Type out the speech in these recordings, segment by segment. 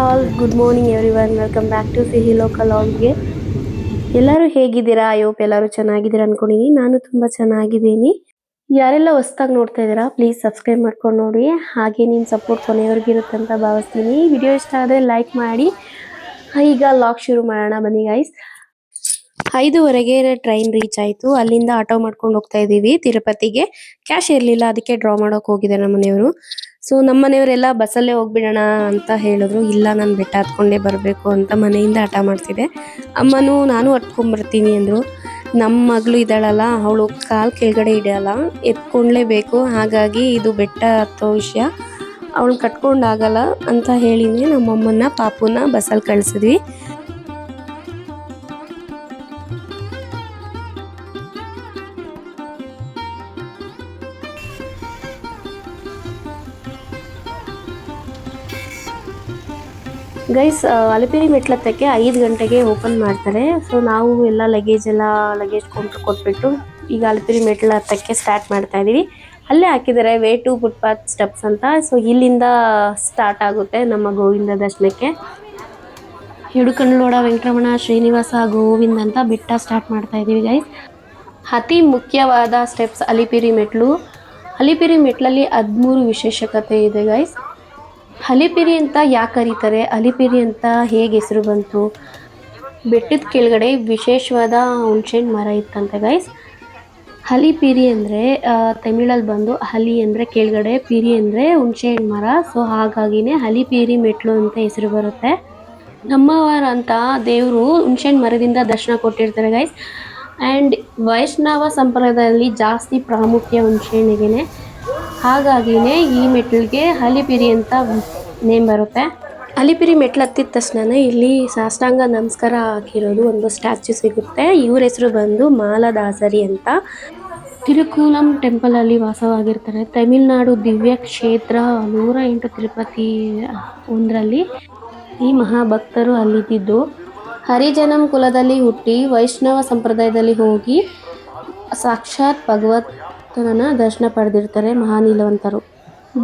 All good morning everyone welcome back to ಸಿಹಿ ಲೋಕಲ್ಗೆ. ಎಲ್ಲರೂ ಹೇಗಿದ್ದೀರಾ? ಐ ಎಲ್ಲರೂ ಚೆನ್ನಾಗಿದ್ದೀರಾ ಅನ್ಕೊಂಡಿನಿ ನಾನು ತುಂಬ ಚೆನ್ನಾಗಿದ್ದೀನಿ. ಯಾರೆಲ್ಲ ಹೊಸ್ದಾಗಿ ನೋಡ್ತಾ ಇದ್ದೀರಾ ಪ್ಲೀಸ್ ಸಬ್ಸ್ಕ್ರೈಬ್ ಮಾಡ್ಕೊಂಡು ನೋಡಿ. ಹಾಗೆ ನಿಮ್ಮ ಸಪೋರ್ಟ್ ಕೊನೆಯವ್ರಿಗಿರುತ್ತೆ ಇರುತ್ತೆ ಅಂತ ಭಾವಿಸ್ತೀನಿ. ವಿಡಿಯೋ ಇಷ್ಟ ಆದರೆ ಲೈಕ್ ಮಾಡಿ. ಈಗ ಲಾಕ್ ಶುರು ಮಾಡೋಣ ಬನ್ನಿ ಗೈಸ್ ಐದುವರೆಗೆ ಟ್ರೈನ್ ರೀಚ್ ಆಯ್ತು. ಅಲ್ಲಿಂದ ಆಟೋ ಮಾಡ್ಕೊಂಡು ಹೋಗ್ತಾ ಇದೀವಿ ತಿರುಪತಿಗೆ ಕ್ಯಾಶ್ ಇರ್ಲಿಲ್ಲ, ಅದಕ್ಕೆ ಡ್ರಾ ಮಾಡೋಕ್ ಹೋಗಿದೆ ನಮ್ಮ ಮನೆಯವರು. ಸೊ ನಮ್ಮ ಮನೆಯವರೆಲ್ಲ ಬಸ್ಸಲ್ಲೇ ಹೋಗ್ಬಿಡೋಣ ಅಂತ ಹೇಳಿದ್ರು. ಇಲ್ಲ, ನಾನು ಬೆಟ್ಟ ಹತ್ಕೊಂಡೇ ಬರಬೇಕು ಅಂತ ಮನೆಯಿಂದ ಆಟ ಮಾಡ್ತಿದ್ದೆ ಅಮ್ಮನೂ ನಾನು ಹತ್ಕೊಂಡ್ ಬರ್ತೀನಿ ಅಂದ್ರು. ನಮ್ಮ ಮಗಳು ಇದ್ದಾಳಲ್ಲ, ಅವಳು ಕಾಲ್ ಕೆಳಗಡೆ ಇಡಲ್ಲ ಎತ್ಕೊಂಡ್ಲೇಬೇಕು. ಹಾಗಾಗಿ ಇದು ಬೆಟ್ಟ ಹತ್ತೋ ವಿಷಯ. ಅವಳು ಕಟ್ಕೊಂಡಾಗಲ್ಲ ಅಂತ ಹೇಳಿನೇ. ನಮ್ಮಮ್ಮನ್ನ ಪಾಪುನ ಬಸ್ಸಲ್ಲಿ ಕಳ್ಸಿದ್ವಿ. ಗೈಸ್ ಅಲಿಪಿರಿ ಮೆಟ್ಲತ್ತಕ್ಕೆ ಐದು ಗಂಟೆಗೆ ಓಪನ್ ಮಾಡ್ತಾರೆ. ಸೊ ನಾವು ಎಲ್ಲ ಲಗೇಜ್ ಎಲ್ಲ ಲಗೇಜ್ ಕೌಂಟ್ರ್ ಕೊಟ್ಬಿಟ್ಟು ಈಗ ಅಲಿಪಿರಿ ಮೆಟ್ಲ ಹತ್ತಕ್ಕೆ ಸ್ಟಾರ್ಟ್ ಮಾಡ್ತಾ ಇದ್ದೀವಿ ಅಲ್ಲೇ ಹಾಕಿದ್ದಾರೆ ವೇ ಟು ಫುಟ್ಪಾತ್ ಸ್ಟೆಪ್ಸ್ ಅಂತ. ಸೊ ಇಲ್ಲಿಂದ ಸ್ಟಾರ್ಟ್ ಆಗುತ್ತೆ ನಮ್ಮ ಗೋವಿಂದ ದರ್ಶನಕ್ಕೆ. ಹಿಡುಕಂಡ್ಲೋಡ ವೆಂಕಟರಮಣ ಶ್ರೀನಿವಾಸ ಗೋವಿಂದ ಅಂತ ಬಿಟ್ಟ ಸ್ಟಾರ್ಟ್ ಮಾಡ್ತಾ ಇದ್ದೀವಿ ಗೈಸ್ ಅತಿ ಮುಖ್ಯವಾದ ಸ್ಟೆಪ್ಸ್ ಅಲಿಪಿರಿ ಮೆಟ್ಲು ಅಲಿಪಿರಿ ಮೆಟ್ಲಲ್ಲಿ ಹದಿಮೂರು ವಿಶೇಷಕತೆ ಇದೆ ಗೈಸ್ ಅಲಿಪಿರಿ ಅಂತ ಯಾಕೆ ಕರೀತಾರೆ? ಅಲಿಪಿರಿ ಅಂತ ಹೇಗೆ ಹೆಸರು ಬಂತು? ಬೆಟ್ಟದ ಕೆಳಗಡೆ ವಿಶೇಷವಾದ ಹುಣ್ಸೆಹಣ್ಣು ಮರ ಇತ್ತಂತೆ ಗೈಸ್ ಹಲಿಪಿರಿ ಅಂದರೆ ತಮಿಳಲ್ಲಿ ಬಂದು ಹಲಿ ಅಂದರೆ ಕೆಳಗಡೆ ಪಿರಿ ಅಂದರೆ ಹುಣ್ಸೆಹಣ್ಣು ಮರ. ಸೊ ಹಾಗಾಗಿನೇ ಹಲಿಪಿರಿ ಮೆಟ್ಲು ಅಂತ ಹೆಸರು ಬರುತ್ತೆ. ನಮ್ಮವರ ಅಂತ ದೇವರು ಹುಣ್ಸೆಹಣ್ಣು ಮರದಿಂದ ದರ್ಶನ ಕೊಟ್ಟಿರ್ತಾರೆ ಗೈಸ್ ಆ್ಯಂಡ್ ವೈಷ್ಣವ ಸಂಪ್ರದಾಯದಲ್ಲಿ ಜಾಸ್ತಿ ಪ್ರಾಮುಖ್ಯ ಹುಣ್ಸೆಹಣ್ಣಿಗೆ ಹಾಗಾಗಿನೇ ಈ ಮೆಟ್ಲಿಗೆ ಅಲಿಪಿರಿ ಅಂತ ನೇಮ್ ಬರುತ್ತೆ. ಅಲಿಪಿರಿ ಮೆಟ್ಲು ಹತ್ತಿದ ತಕ್ಷಣ ಇಲ್ಲಿ ಸಾಷ್ಟಾಂಗ ನಮಸ್ಕಾರ ಹಾಕಿರೋದು ಒಂದು ಸ್ಟ್ಯಾಚ್ಯು ಸಿಗುತ್ತೆ. ಇವ್ರ ಹೆಸರು ಬಂದು ಮಾಲದಾಸರಿ ಅಂತ. ತಿರುಕೂಲಂ ಟೆಂಪಲ್ ಅಲ್ಲಿ ವಾಸವಾಗಿರ್ತಾರೆ. ತಮಿಳುನಾಡು ದಿವ್ಯ ಕ್ಷೇತ್ರ ನೂರ ಎಂಟು ತಿರುಪತಿ ಒಂದರಲ್ಲಿ ಈ ಮಹಾಭಕ್ತರು ಅಲ್ಲಿದ್ದಿದ್ದು ಹರಿಜನಂ ಕುಲದಲ್ಲಿ ಹುಟ್ಟಿ ವೈಷ್ಣವ ಸಂಪ್ರದಾಯದಲ್ಲಿ ಹೋಗಿ ಸಾಕ್ಷಾತ್ ಭಗವಂತನ ದರ್ಶನ ಪಡೆದಿರ್ತಾರೆ ಮಹಾನೀಲವಂತರು.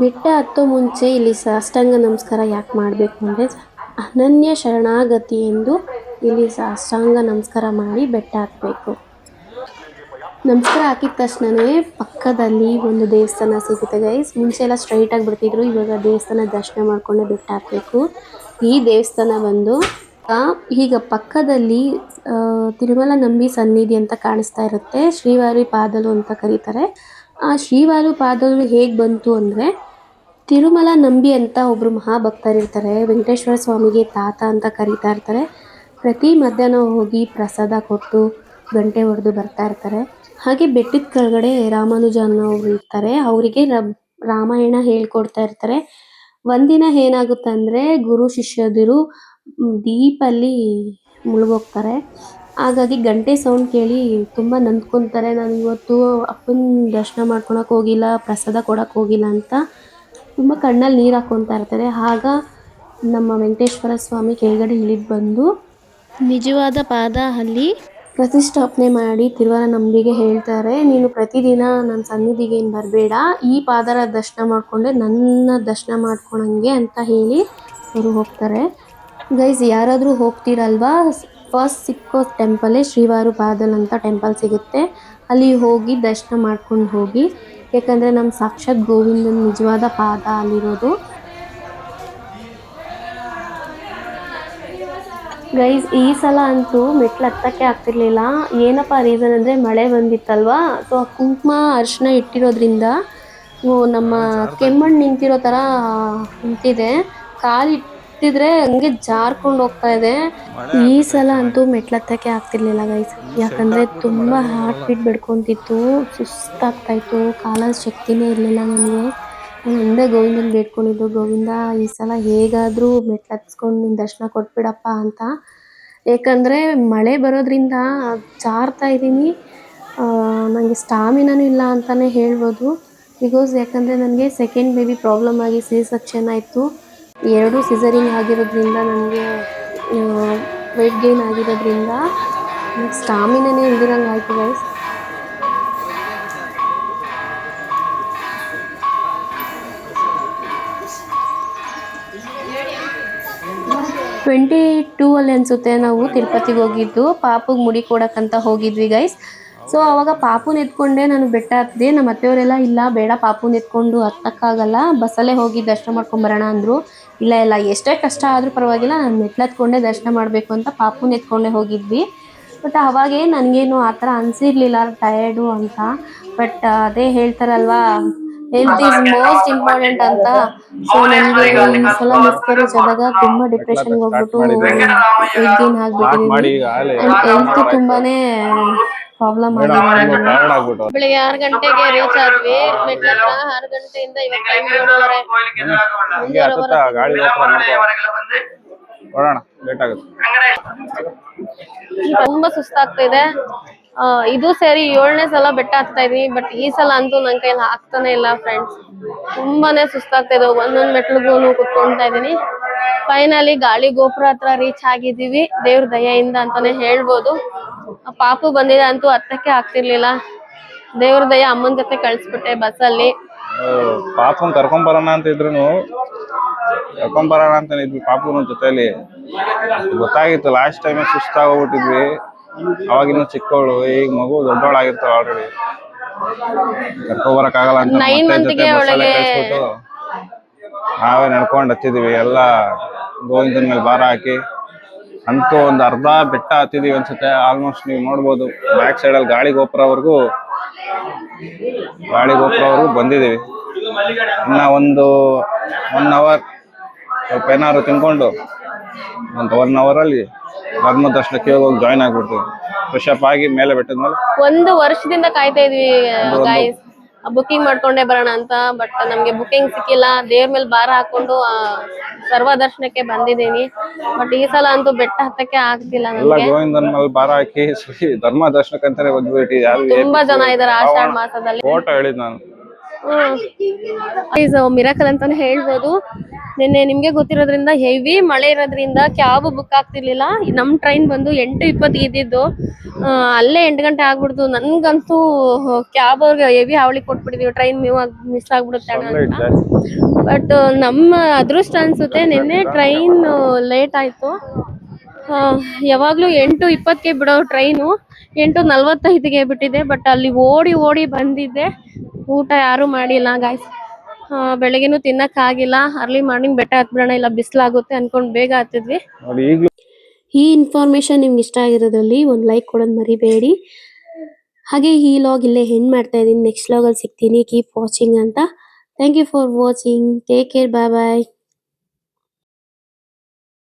ಬೆಟ್ಟ ಹತ್ತೋ ಮುಂಚೆ ಇಲ್ಲಿ ಸಾಷ್ಟಾಂಗ ನಮಸ್ಕಾರ ಯಾಕೆ ಮಾಡಬೇಕು ಅಂದರೆ ಅನನ್ಯ ಶರಣಾಗತಿ ಎಂದು ಇಲ್ಲಿ ಸಾಷ್ಟಾಂಗ ನಮಸ್ಕಾರ ಮಾಡಿ ಬೆಟ್ಟ ಹಾಕಬೇಕು. ನಮಸ್ಕಾರ ಹಾಕಿದ ತಕ್ಷಣವೇ ಪಕ್ಕದಲ್ಲಿ ಒಂದು ದೇವಸ್ಥಾನ ಸಿಗುತ್ತೆ ಗೈಸ್ ಮುಂಚೆ ಎಲ್ಲ ಸ್ಟ್ರೈಟಾಗಿ ಬಿಡ್ತಿದ್ರು, ಇವಾಗ ದೇವಸ್ಥಾನ ದರ್ಶನ ಮಾಡಿಕೊಂಡು ಬೆಟ್ಟ ಹಾಕಬೇಕು. ಈ ದೇವಸ್ಥಾನ ಬಂದು ಈಗ ಪಕ್ಕದಲ್ಲಿ ತಿರುಮಲ ನಂಬಿ ಸನ್ನಿಧಿ ಅಂತ ಕಾಣಿಸ್ತಾ ಇರುತ್ತೆ, ಶ್ರೀವಾರಿ ಪಾದಲು ಅಂತ ಕರೀತಾರೆ. ಆ ಶ್ರೀವಾರಿ ಪಾದಲು ಹೇಗೆ ಬಂತು ಅಂದರೆ, ತಿರುಮಲ ನಂಬಿ ಅಂತ ಒಬ್ಬರು ಮಹಾಭಕ್ತರಿರ್ತಾರೆ ವೆಂಕಟೇಶ್ವರ ಸ್ವಾಮಿಗೆ ತಾತ ಅಂತ ಕರೀತಾ ಇರ್ತಾರೆ. ಪ್ರತಿ ಮಧ್ಯಾಹ್ನ ಹೋಗಿ ಪ್ರಸಾದ ಕೊಟ್ಟು ಗಂಟೆ ಹೊಡೆದು ಬರ್ತಾ ಇರ್ತಾರೆ. ಹಾಗೆ ಬೆಟ್ಟದ ಕೆಳಗಡೆ ರಾಮಾನುಜ ಅನ್ನೋರು ಇರ್ತಾರೆ, ಅವರಿಗೆ ರಾಮಾಯಣ ಹೇಳ್ಕೊಡ್ತಾ ಇರ್ತಾರೆ. ಒಂದಿನ ಏನಾಗುತ್ತೆ ಅಂದರೆ, ಗುರು ಶಿಷ್ಯದಿರು ದೀಪಲ್ಲಿ ಮುಳುಗೋಗ್ತಾರೆ. ಹಾಗಾಗಿ ಗಂಟೆ ಸೌಂಡ್ ಕೇಳಿ ತುಂಬ ನಂದ್ಕೊತಾರೆ. ನಾನು ಇವತ್ತು ಅಪ್ಪನ ದರ್ಶನ ಮಾಡ್ಕೊಳಕ್ಕೆ ಹೋಗಿಲ್ಲ, ಪ್ರಸಾದ ಕೊಡಕ್ಕೆ ಹೋಗಿಲ್ಲ ಅಂತ ತುಂಬ ಕಣ್ಣಲ್ಲಿ ನೀರು ಹಾಕ್ಕೊತಾ ಇರ್ತಾರೆ. ಆಗ ನಮ್ಮ ವೆಂಕಟೇಶ್ವರ ಸ್ವಾಮಿ ಕೆಳಗಡೆ ಇಳಿದು ಬಂದು ನಿಜವಾದ ಪಾದ ಅಲ್ಲಿ ಪ್ರತಿಷ್ಠಾಪನೆ ಮಾಡಿ ನಂಬಿಗೆ ಹೇಳ್ತಾರೆ. ನೀನು ಪ್ರತಿದಿನ ನನ್ನ ಸನ್ನಿಧಿಗೆ ಏನು ಬರಬೇಡ, ಈ ಪಾದರ ದರ್ಶನ ಮಾಡಿಕೊಂಡೆ, ನನ್ನ ದರ್ಶನ ಮಾಡ್ಕೊಳಂಗೆ ಅಂತ ಹೇಳಿ ಅವರು ಹೋಗ್ತಾರೆ. ಗೈಸ್, ಯಾರಾದರೂ ಹೋಗ್ತೀರಲ್ವಾ? ಫಸ್ಟ್ ಸಿಕ್ಕೋ ಟೆಂಪಲೇ ಶ್ರೀವಾರು ಪಾದಲ್ ಅಂತ ಟೆಂಪಲ್ ಸಿಗುತ್ತೆ. ಅಲ್ಲಿ ಹೋಗಿ ದರ್ಶನ ಮಾಡ್ಕೊಂಡು ಹೋಗಿ. ಯಾಕಂದರೆ ನಮ್ಮ ಸಾಕ್ಷಾತ್ ಗೋವಿಂದನ ನಿಜವಾದ ಪಾದ ಅಲ್ಲಿರೋದು. ಗೈಸ್, ಈ ಸಲ ಅಂತೂ ಮೆಟ್ಲು ಹತ್ತಕ್ಕೆ ಆಗ್ತಿರ್ಲಿಲ್ಲ. ಏನಪ್ಪ ರೀಸನ್ ಅಂದರೆ ಮಳೆ ಬಂದಿತ್ತಲ್ವಾ? ಸೊ ಕುಂಕುಮ ಅರಿಶಿನ ಇಟ್ಟಿರೋದ್ರಿಂದ ನಮ್ಮ ಕೆಮ್ಮಣ್ಣು ನಿಂತಿರೋ ಥರ ನಿಂತಿದೆ. ಕಾಲು ಇಟ್ಟಿದ್ರೆ ಹಂಗೆ ಜಾರ್ಕೊಂಡು ಹೋಗ್ತಾ ಇದೆ. ಈ ಸಲ ಅಂತೂ ಮೆಟ್ಲು ಹತ್ತಕ್ಕೆ ಆಗ್ತಿರ್ಲಿಲ್ಲ ಗೈಸ್ ಯಾಕಂದ್ರೆ ತುಂಬಾ ಹಾರ್ಟ್ ಬೀಟ್ ಬೆಡ್ಕೊಂತಿತ್ತು. ಸುಸ್ತಾಗ್ತಾ ಇತ್ತು. ಕಾಲ ಶಕ್ತಿನೇ ಇರಲಿಲ್ಲ ನನಗೆ ನಾನು ಒಂದೇ ಗೋವಿಂದನ ಬೇಡ್ಕೊಂಡಿದ್ದು. ಗೋವಿಂದ ಈ ಸಲ ಹೇಗಾದರೂ ಮೆಟ್ಲು ಹತ್ಸ್ಕೊಂಡು ನಿನ್ನ ದರ್ಶನ ಕೊಟ್ಬಿಡಪ್ಪ ಅಂತ. ಯಾಕಂದ್ರೆ ಮಳೆ ಬರೋದ್ರಿಂದ ಜಾರ್ತಾ ಇದ್ದೀನಿ. ನನಗೆ ಸ್ಟಾಮಿನೂ ಇಲ್ಲ ಅಂತಲೇ ಹೇಳ್ಬೋದು. ಬಿಕಾಸ್ ಯಾಕಂದರೆ ನನಗೆ ಸೆಕೆಂಡ್ ಬೇಬಿ ಪ್ರಾಬ್ಲಮ್ ಆಗಿ ಸಿ ಸೆಕ್ಷನ್ ಆಯಿತು ಎರಡೂ ಸಿಸರಿಂಗ್ ಆಗಿರೋದ್ರಿಂದ ನನಗೆ ವೆಯ್ಟ್ ಗೇನ್ ಆಗಿರೋದ್ರಿಂದ ನನಗೆ ಸ್ಟಾಮಿನಾನೇ ಇಲ್ದಿರಂಗೆ ಆಯಿತು ಗೈಸ್ ಟ್ವೆಂಟಿ ಟೂ ಅಲ್ಲಿ ಅನಿಸುತ್ತೆ ನಾವು ತಿರುಪತಿಗೆ ಹೋಗಿದ್ದು. ಪಾಪುಗೆ ಮುಡಿ ಕೊಡೋಕ್ಕಂತ ಹೋಗಿದ್ವಿ ಗೈಸ್ ಸೊ ಅವಾಗ ಪಾಪು ನೆತ್ಕೊಂಡೆ, ನಾನು ಬೆಟ್ಟ ಹತ್ತಿದೆ ನಮ್ಮ ಅತ್ತೆಯವರೆಲ್ಲ, ಇಲ್ಲ, ಬೇಡ ಪಾಪು ಎತ್ಕೊಂಡು ಹತ್ತಕ್ಕಾಗಲ್ಲ. ಬಸ್ಸಲ್ಲೇ ಹೋಗಿ ದರ್ಶನ ಮಾಡ್ಕೊಂಬರೋಣ ಅಂದರು. ಇಲ್ಲ ಇಲ್ಲ, ಎಷ್ಟೇ ಕಷ್ಟ ಆದರೂ ಪರವಾಗಿಲ್ಲ, ನಾನು ಮೆಟ್ಲತ್ಕೊಂಡೆ ದರ್ಶನ ಮಾಡಬೇಕು ಅಂತ ಪಾಪುನ ಎತ್ಕೊಂಡೆ ಹೋಗಿದ್ವಿ. ಬಟ್ ಅವಾಗೇ ನನಗೇನು ಆ ಥರ ಅನಿಸಿರ್ಲಿಲ್ಲ ಟಯರ್ಡು ಅಂತ. ಬಟ್ ಅದೇ ಹೇಳ್ತಾರಲ್ವಾ ಹೆಲ್ತ್ ಈಸ್ ಮೋಸ್ಟ್ ಇಂಪಾರ್ಟೆಂಟ್ ಅಂತ ಸೊ ನನಗೆ ಒಂದ್ಸಲ ಮಿಸ್ಕರೇಜ್ ಆದಾಗ ತುಂಬಾ ಡಿಪ್ರೆಷನ್ ಹೋಗ್ಬಿಟ್ಟು ಸ್ಟಾರ್ಟ್ ಆಗ್ಬಿಟ್ಟಿದ್ದೀನಿ ಹೆಲ್ತ್ ತುಂಬಾನೇ ಪ್ರಾಬ್ಲಮ್ ಆಗಿದೆ. ಬೆಳಿಗ್ಗೆ ಆರು ಗಂಟೆಗೆ ರೀಚ್ ಆದ್ವಿ. ಮೆಟ್ಲ ಆರು ಗಂಟೆಯಿಂದ ಇವತ್ತು ತುಂಬಾ ಸುಸ್ತಾಗ್ತಾ ಇದೆ ಸೇರಿ ಏಳನೇ ಸಲ ಬೆಟ್ಟ ಹತ್ತಾ ಇದೀನಿ ಬಟ್ ಈ ಸಲ ಅಂತೂ ನನ್ ಕೈಯಲ್ಲಿ ಹಾಕ್ತಾನೆ ಇಲ್ಲ ಫ್ರೆಂಡ್ಸ್ ತುಂಬಾನೇ ಸುಸ್ತಾಗ್ತಾ ಇದೆ, ಒಂದೊಂದ್ ಮೆಟ್ಲುಗೂ ಕುತ್ಕೊಂತ ಇದೀನಿ. ಫೈನಲಿ ಗಾಳಿ ಗೋಪುರ ಹತ್ರ ರೀಚ್ ಆಗಿದೀವಿ ದೇವ್ರ ದಯೆಯಿಂದ ಅಂತಾನೆ ಹೇಳ್ಬೋದು. ಪಾಪು ಬಂದಿದೆ ಅಂತೂ ಹತ್ತಕ್ಕೆ ಆಗ್ತಿರ್ಲಿಲ್ಲ. ದೇವ್ರ ದಯ ಅಮ್ಮನ ಜೊತೆ ಕಳ್ಸ್ಬಿಟ್ಟೆ ಬಸ್ಸಲ್ಲಿ. ಪಾಪನ್ ಕರ್ಕೊಂಬರೋಣ ಅಂತ ಇದ್ರು ಕರ್ಕೊಂಬರೋಣ ಅಂತ ಇದ್ವಿ ಜೊತೆಲಿ. ಗೊತ್ತಾಗಿತ್ತು ಲಾಸ್ಟ್ ಟೈಮ್ ಸುಸ್ತಾಗೋಗ್ಬಿಟ್ಟಿದ್ವಿ ಅವಾಗಿನ್ನು ಚಿಕ್ಕವಳು ಈಗ ಮಗು ದೊಡ್ಡವಳಾಗಿರ್ತಾವ ಆಲ್ರೆಡಿ ಕರ್ಕೊಬರಕ್ಕಾಗಲ್ಲ ಅಂತ Nine ಮತ್ತೆ month ಜೊತೆ ಗೆ ಬಸ್ಸಲ್ಲೇ ಅವಳಿಗೆ- ಕಳ್ಸ್ಬಿಟ್ಟು ನಾವೇ ನಡ್ಕೊಂಡು ಹತ್ತಿದೀವಿ. ಎಲ್ಲ ಗೋವಿಂದನ ಮೇಲೆ ಭಾರ ಹಾಕಿ ಅಂತೂ ಒಂದು ಅರ್ಧ ಬೆಟ್ಟ ಹತ್ತಿದೀವಿ ಅನ್ಸುತ್ತೆ. ಆಲ್ಮೋಸ್ಟ್ ನೀವು ನೋಡ್ಬೋದು ಬ್ಯಾಕ್ ಸೈಡ್ ಅಲ್ಲಿ ಗಾಳಿ ಗೋಪುರವರೆಗೂ ಗಾಳಿ ಗೋಪುರವರೆಗೂ ಬಂದಿದೀವಿ. ಇನ್ನ ಒಂದು ಒನ್ ಅವರ್ ಸ್ವಲ್ಪ ಏನಾದ್ರು ತಿನ್ಕೊಂಡು ಒಂದು ಒನ್ ಅವರ್ ಅಲ್ಲಿ ಧರ್ಮ ದರ್ಶನಕ್ಕೆ ಹೋಗಿ ಜಾಯ್ನ್ ಆಗ್ಬಿಡ್ತೀವಿ ಫ್ರೆಶ್ ಅಪ್ ಆಗಿ ಮೇಲೆ ಬೆಟ್ಟದ ಮೇಲೆ ಒಂದು ವರ್ಷದಿಂದ ಕಾಯ್ತಾ ಇದ್ವಿ ಗಾಯ್ಸ್ ಬುಕಿಂಗ್ ಮಾಡ್ಕೊಂಡೇ ಬರೋಣ ಅಂತ ಬಟ್ ನಮ್ಗೆ ಬುಕಿಂಗ್ ಸಿಕ್ಕಿಲ್ಲ. ದೇವ್ರ ಮೇಲೆ ಭಾರ ಹಾಕೊಂಡು ಸರ್ವ ದರ್ಶನಕ್ಕೆ ಬಂದಿದ್ದೀನಿ. ಬಟ್ ಈ ಸಲ ಅಂತೂ ಬೆಟ್ಟ ಹತ್ತಕ್ಕೆ ಆಗ್ತಿಲ್ಲ ಎಲ್ಲ ನಮ್ಗೆ. ಗೋವಿಂದನ ಮೇಲೆ ಭಾರ ಹಾಕಿ ಧರ್ಮ ದರ್ಶನಕ್ಕಂತಾನೆ ಬಂದ್ಬಿಟ್ಟು ಯಾರು ತುಂಬಾ ಜನ ಇದಾರೆ ಆಷಾಢ ಮಾಸದಲ್ಲಿ. ಫೋಟೋ ಹೇಳಿದ್ ನಾನು. ಮಿರಾಕಲ್ ಅಂತಾನೆ ಹೇಳ್ಬೋದು. ನಿನ್ನೆ ನಿಮ್ಗೆ ಗೊತ್ತಿರೋದ್ರಿಂದ ಹೆವಿ ಮಳೆ ಇರೋದ್ರಿಂದ ಕ್ಯಾಬ್ ಬುಕ್ ಆಗ್ತಿರ್ಲಿಲ್ಲ. ನಮ್ ಟ್ರೈನ್ ಬಂದು ಎಂಟು ಇಪ್ಪತ್ತಿಗೆ ಇದ್ದಿದ್ದು. ಅಲ್ಲೇ ಎಂಟು ಗಂಟೆ ಆಗ್ಬಿಡ್ತು. ನನ್ಗಂತೂ ಕ್ಯಾಬ್ ಅವ್ರಿಗೆ ಹೆವಿ ಹಾವಳಿ ಕೊಟ್ಬಿಟ್ಟಿದೀವಿ. ಟ್ರೈನ್ ಮಿಸ್ ಆಗ್ಬಿಡುತ್ತೆ ಅಂತ. ಬಟ್ ನಮ್ಮ ಅದೃಷ್ಟ ಅನ್ಸುತ್ತೆ ನಿನ್ನೆ ಟ್ರೈನ್ ಲೇಟ್ ಆಯ್ತು. ಯಾವಾಗ್ಲೂ ಎಂಟು ಇಪ್ಪತ್ತಿಗೆ ಬಿಡೋ ಟ್ರೈನು ಎಂಟು ನಲ್ವತ್ತೈದಿಗೆ ಬಿಟ್ಟಿದೆ. ಬಟ್ ಅಲ್ಲಿ ಓಡಿ ಓಡಿ ಬಂದಿದ್ದೆ. ಊಟ ಯಾರು ಮಾಡಿಲ್ಲ ಗಾಯ್ಸ್ ಬೆಳಗ್ಗೆನೂ ತಿನ್ನಕ್ಕಾಗಿಲ್ಲ ಅರ್ಲಿ ಮಾರ್ನಿಂಗ್ ಬೆಟ್ಟ ಹತ್ಬಿಡೋಣ ಇಲ್ಲ ಬಿಸಿಲಾಗುತ್ತೆ ಅನ್ಕೊಂಡು ಬೇಗ ಹತ್ತಿದ್ವಿ. ಈ ಇನ್ಫಾರ್ಮೇಶನ್ ನಿಮ್ಗೆ ಇಷ್ಟ ಆಗಿರೋದ್ರಲ್ಲಿ ಒಂದು ಲೈಕ್ ಕೊಡೋದು ಮರಿಬೇಡಿ. ಹಾಗೆ ಈ ಲಾಗ್ ಇಲ್ಲೇ ಹೆಣ್ ಮಾಡ್ತಾ ಇದ್ದೀನಿ. ನೆಕ್ಸ್ಟ್ ಲಾಗಲ್ಲಿ ಸಿಗ್ತೀನಿ. ಕೀಪ್ ವಾಚಿಂಗ್ ಅಂತ. Thank you for watching take care bye bye